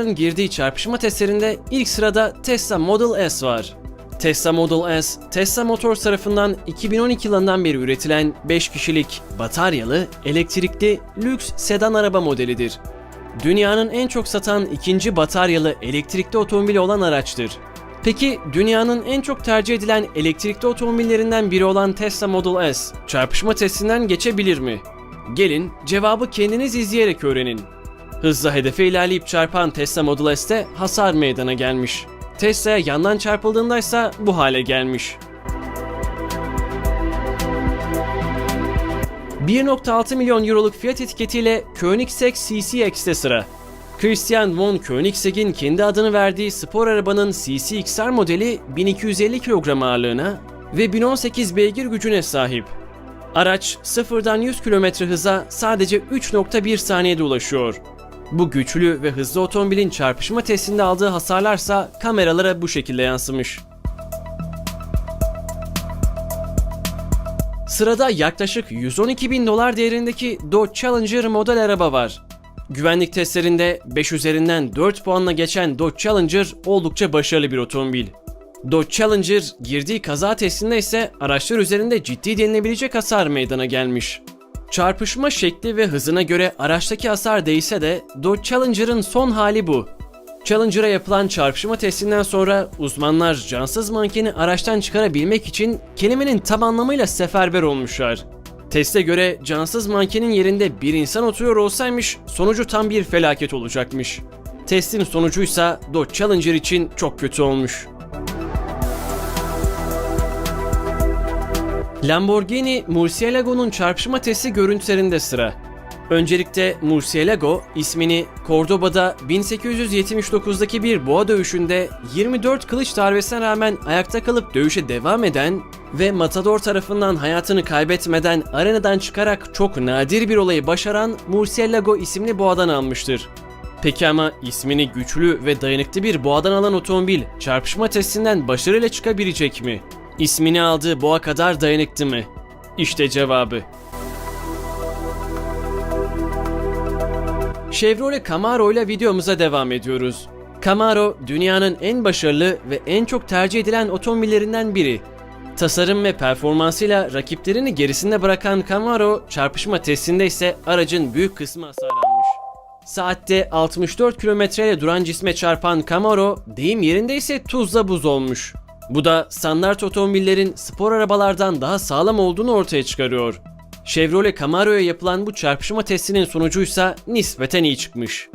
girdiği çarpışma testlerinde ilk sırada Tesla Model S var. Tesla Model S, Tesla Motors tarafından 2012 yılından beri üretilen 5 kişilik, bataryalı, elektrikli, lüks sedan araba modelidir. Dünyanın en çok satan ikinci bataryalı elektrikli otomobili olan araçtır. Peki dünyanın en çok tercih edilen elektrikli otomobillerinden biri olan Tesla Model S, çarpışma testinden geçebilir mi? Gelin cevabı kendiniz izleyerek öğrenin. Hızla hedefe ilerleyip çarpan Tesla Model S'te hasar meydana gelmiş. Tesla'ya yandan çarpıldığında bu hale gelmiş. 1.6 milyon euroluk fiyat etiketiyle Koenigsegg CCX'te sıra. Christian von Koenigsegg'in kendi adını verdiği spor arabanın CCXR modeli 1250 kilogram ağırlığına ve 1018 beygir gücüne sahip. Araç sıfırdan 100 km hıza sadece 3.1 saniyede ulaşıyor. Bu güçlü ve hızlı otomobilin çarpışma testinde aldığı hasarlarsa kameralara bu şekilde yansımış. Sırada yaklaşık 112 bin dolar değerindeki Dodge Challenger model araba var. Güvenlik testlerinde 5 üzerinden 4 puanla geçen Dodge Challenger oldukça başarılı bir otomobil. Dodge Challenger girdiği kaza testinde ise araçlar üzerinde ciddi denilebilecek hasar meydana gelmiş. Çarpışma şekli ve hızına göre araçtaki hasar değişse de Dodge Challenger'ın son hali bu. Challenger'a yapılan çarpışma testinden sonra uzmanlar cansız mankeni araçtan çıkarabilmek için kelimenin tam anlamıyla seferber olmuşlar. Teste göre cansız mankenin yerinde bir insan oturuyor olsaymış sonucu tam bir felaket olacakmış. Testin sonucuysa Dodge Challenger için çok kötü olmuş. Lamborghini Murcielago'nun çarpışma testi görüntülerinde sıra. Öncelikle Murcielago ismini Cordoba'da 1879'daki bir boğa dövüşünde 24 kılıç darbesine rağmen ayakta kalıp dövüşe devam eden ve Matador tarafından hayatını kaybetmeden arenadan çıkarak çok nadir bir olayı başaran Murcielago isimli boğadan almıştır. Peki ama ismini güçlü ve dayanıklı bir boğadan alan otomobil çarpışma testinden başarıyla çıkabilecek mi? İsmini aldığı boğa kadar dayanıklı mı? İşte cevabı. Chevrolet Camaro ile videomuza devam ediyoruz. Camaro dünyanın en başarılı ve en çok tercih edilen otomobillerinden biri. Tasarım ve performansıyla rakiplerini gerisinde bırakan Camaro çarpışma testinde ise aracın büyük kısmı hasar almış. Saatte 64 kilometreyle duran cisme çarpan Camaro deyim yerindeyse tuzla buz olmuş. Bu da standart otomobillerin spor arabalardan daha sağlam olduğunu ortaya çıkarıyor. Chevrolet Camaro'ya yapılan bu çarpışma testinin sonucuysa nispeten iyi çıkmış.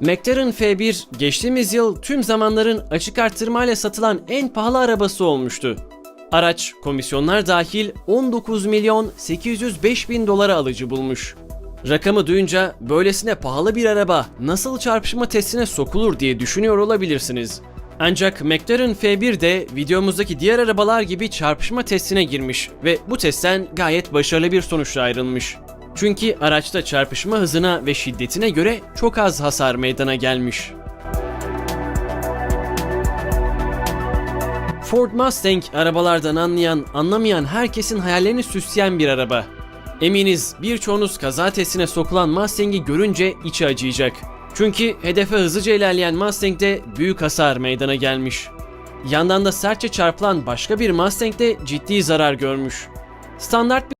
McLaren F1 geçtiğimiz yıl tüm zamanların açık arttırmayla satılan en pahalı arabası olmuştu. Araç komisyonlar dahil 19 milyon 805 bin dolara alıcı bulmuş. Rakamı duyunca böylesine pahalı bir araba nasıl çarpışma testine sokulur diye düşünüyor olabilirsiniz. Ancak McLaren F1 de videomuzdaki diğer arabalar gibi çarpışma testine girmiş ve bu testten gayet başarılı bir sonuçla ayrılmış. Çünkü araçta çarpışma hızına ve şiddetine göre çok az hasar meydana gelmiş. Ford Mustang arabalardan anlayan, anlamayan herkesin hayallerini süsleyen bir araba. Eminiz birçoğunuz kaza testine sokulan Mustang'i görünce içi acıyacak. Çünkü hedefe hızlıca ilerleyen Mustang'de büyük hasar meydana gelmiş. Yandan da sertçe çarpılan başka bir Mustang de ciddi zarar görmüş. Standart bir